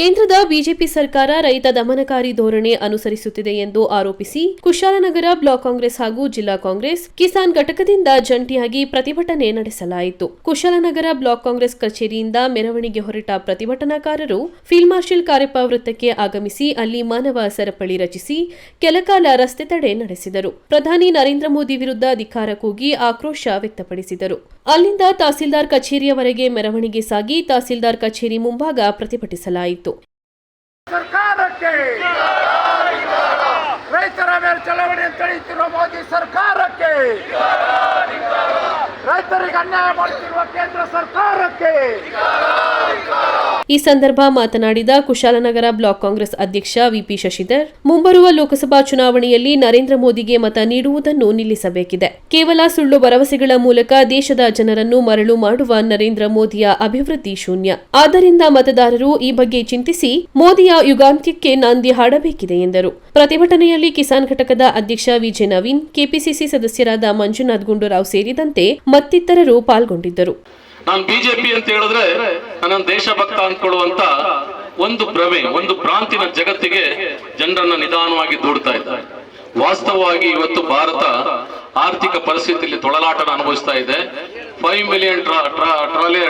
ಕೇಂದ್ರದ ಬಿಜೆಪಿ ಸರ್ಕಾರ ರೈತ ದಮನಕಾರಿ ಧೋರಣೆ ಅನುಸರಿಸುತ್ತಿದೆ ಎಂದು ಆರೋಪಿಸಿ ಕುಶಾಲನಗರ ಬ್ಲಾಕ್ ಕಾಂಗ್ರೆಸ್ ಹಾಗೂ ಜಿಲ್ಲಾ ಕಾಂಗ್ರೆಸ್ ಕಿಸಾನ್ ಘಟಕದಿಂದ ಜಂಟಿಯಾಗಿ ಪ್ರತಿಭಟನೆ ನಡೆಸಲಾಯಿತು. ಕುಶಾಲನಗರ ಬ್ಲಾಕ್ ಕಾಂಗ್ರೆಸ್ ಕಚೇರಿಯಿಂದ ಮೆರವಣಿಗೆ ಹೊರಟ ಪ್ರತಿಭಟನಾಕಾರರು ಫೀಲ್ಡ್ ಮಾರ್ಷಲ್ ಕಾರ್ಯಪ್ಪ ವೃತ್ತಕ್ಕೆ ಆಗಮಿಸಿ ಅಲ್ಲಿ ಮಾನವ ಸರಪಳಿ ರಚಿಸಿ ಕೆಲಕಾಲ ರಸ್ತೆ ತಡೆ ನಡೆಸಿದರು. ಪ್ರಧಾನಿ ನರೇಂದ್ರ ಮೋದಿ ವಿರುದ್ಧ ಧಿಕ್ಕಾರ ಕೂಗಿ ಆಕ್ರೋಶ ವ್ಯಕ್ತಪಡಿಸಿದರು. ಅಲ್ಲಿಂದ ತಹಸೀಲ್ದಾರ್ ಕಚೇರಿಯವರೆಗೆ ಮೆರವಣಿಗೆ ಸಾಗಿ ತಹಸೀಲ್ದಾರ್ ಕಚೇರಿ ಮುಂಭಾಗ ಪ್ರತಿಭಟಿಸಲಾಯಿತು. ಸರ್ಕಾರಕ್ಕೆ ರೈತರ ಮೇಲೆ ಚಳವಳಿ ತಡೆಯುತ್ತಿರುವ ಮೋದಿ ಸರ್ಕಾರಕ್ಕೆ ರೈತರಿಗೆ ಅನ್ಯಾಯ ಮಾಡುತ್ತಿರುವ ಕೇಂದ್ರ ಸರ್ಕಾರಕ್ಕೆ ಈ ಸಂದರ್ಭ ಮಾತನಾಡಿದ ಕುಶಾಲನಗರ ಬ್ಲಾಕ್ ಕಾಂಗ್ರೆಸ್ ಅಧ್ಯಕ್ಷ ವಿಪಿ ಶಶಿಧರ್, ಮುಂಬರುವ ಲೋಕಸಭಾ ಚುನಾವಣೆಯಲ್ಲಿ ನರೇಂದ್ರ ಮೋದಿಗೆ ಮತ ನೀಡುವುದನ್ನು ನಿಲ್ಲಿಸಬೇಕಿದೆ. ಕೇವಲ ಸುಳ್ಳು ಭರವಸೆಗಳ ಮೂಲಕ ದೇಶದ ಜನರನ್ನು ಮರಳು ಮಾಡುವ ನರೇಂದ್ರ ಮೋದಿಯ ಅಭಿವೃದ್ಧಿ ಶೂನ್ಯ. ಆದ್ದರಿಂದ ಮತದಾರರು ಈ ಬಗ್ಗೆ ಚಿಂತಿಸಿ ಮೋದಿಯ ಯುಗಾಂತ್ಯಕ್ಕೆ ನಾಂದಿ ಹಾಡಬೇಕಿದೆ ಎಂದರು. ಪ್ರತಿಭಟನೆಯಲ್ಲಿ ಕಿಸಾನ್ ಘಟಕದ ಅಧ್ಯಕ್ಷ ವಿಜಯ್ ನವೀನ್, ಕೆಪಿಸಿಸಿ ಸದಸ್ಯರಾದ ಮಂಜುನಾಥ್ ಗುಂಡೂರಾವ್ ಸೇರಿದಂತೆ ಮತ್ತಿತರರು ಪಾಲ್ಗೊಂಡಿದ್ದರು. ನಾನು ಬಿಜೆಪಿ ಅಂತ ಹೇಳಿದ್ರೆ ನನ್ನ ದೇಶಭಕ್ತ ಅಂದ್ಕೊಳ್ಳುವಂತ ಒಂದು ಭ್ರಮೆ, ಒಂದು ಭ್ರಾಂತಿನ ಜಗತ್ತಿಗೆ ಜನರನ್ನ ನಿಧಾನವಾಗಿ ದೂಡ್ತಾ ಇದ್ದಾರೆ. ವಾಸ್ತವವಾಗಿ ಇವತ್ತು ಭಾರತ ಆರ್ಥಿಕ ಪರಿಸ್ಥಿತಿಯಲ್ಲಿ ತೊಳಲಾಟನ ಅನುಭವಿಸ್ತಾ ಇದೆ. ಫೈವ್ ಮಿಲಿಯನ್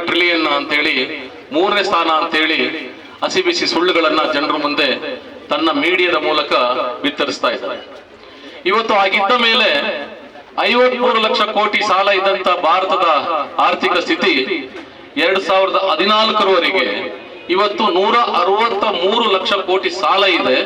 ಟ್ರಿಲಿಯನ್ ಅಂತ ಹೇಳಿ ಮೂರನೇ ಸ್ಥಾನ ಅಂತ ಅಂತೇಳಿ ಹಸಿಬಿಸಿ ಸುಳ್ಳುಗಳನ್ನ ಜನರ ಮುಂದೆ ತನ್ನ ಮೀಡಿಯಾದ ಮೂಲಕ ಬಿತ್ತರಿಸ್ತಾ ಇದ್ದಾರೆ. ಇವತ್ತು ಆಗಿದ್ದ ಮೇಲೆ ಐವತ್ಮೂರು ಲಕ್ಷ ಕೋಟಿ ಸಾಲ ಇದ್ದಂತ ಭಾರತದ ಆರ್ಥಿಕ ಸ್ಥಿತಿ ಎರಡ್ ಸಾವಿರದ ಹದಿನಾಲ್ಕರವರೆಗೆ ಇವತ್ತು ನೂರ ಅರವತ್ತ ಮೂರು ಲಕ್ಷ ಕೋಟಿ ಸಾಲ ಇದೆ.